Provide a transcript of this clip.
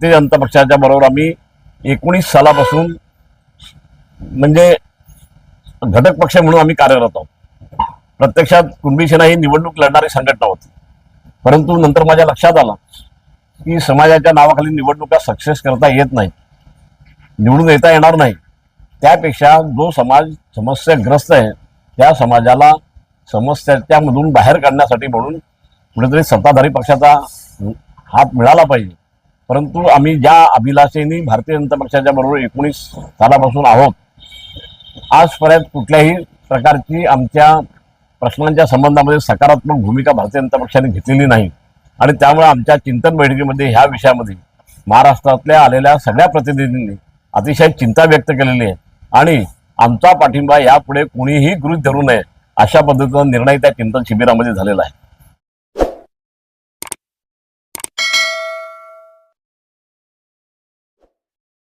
भारतीय जनता पक्षाच्या बरोबर आम्ही एकोणीस सालापासून म्हणजे घटक पक्ष म्हणून आम्ही कार्यरत आहोत. प्रत्यक्षात कुणबी सेना ही निवडणूक लढणारी संघटना होती. परंतु नंतर माझ्या लक्षात आलं की समाजाच्या नावाखाली निवडणुका सक्सेस करता येत नाही निवडून येता येणार नाही. त्यापेक्षा जो समाज समस्याग्रस्त आहे त्या समाजाला समस्याच्यामधून बाहेर काढण्यासाठी म्हणून कुठेतरी सत्ताधारी पक्षाचा हात मिळाला पाहिजे. परंतु आम्ही ज्या अभिलाषेने भारतीय जनता पक्षाच्या बरोबर एकोणीस सालापासून आहोत आजपर्यंत कुठल्याही प्रकारची आमच्या प्रश्नांच्या संबंधामध्ये सकारात्मक भूमिका भारतीय जनता पक्षाने घेतलेली नाही. आणि त्यामुळे आमच्या चिंतन बैठकीमध्ये ह्या विषयामध्ये महाराष्ट्रातल्या आलेल्या सगळ्या प्रतिनिधींनी अतिशय चिंता व्यक्त केलेली आहे. आणि आमचा पाठिंबा यापुढे कोणीही गृहीत धरू नये अशा पद्धतीचा निर्णय त्या चिंतन शिबिरामध्ये झालेला आहे.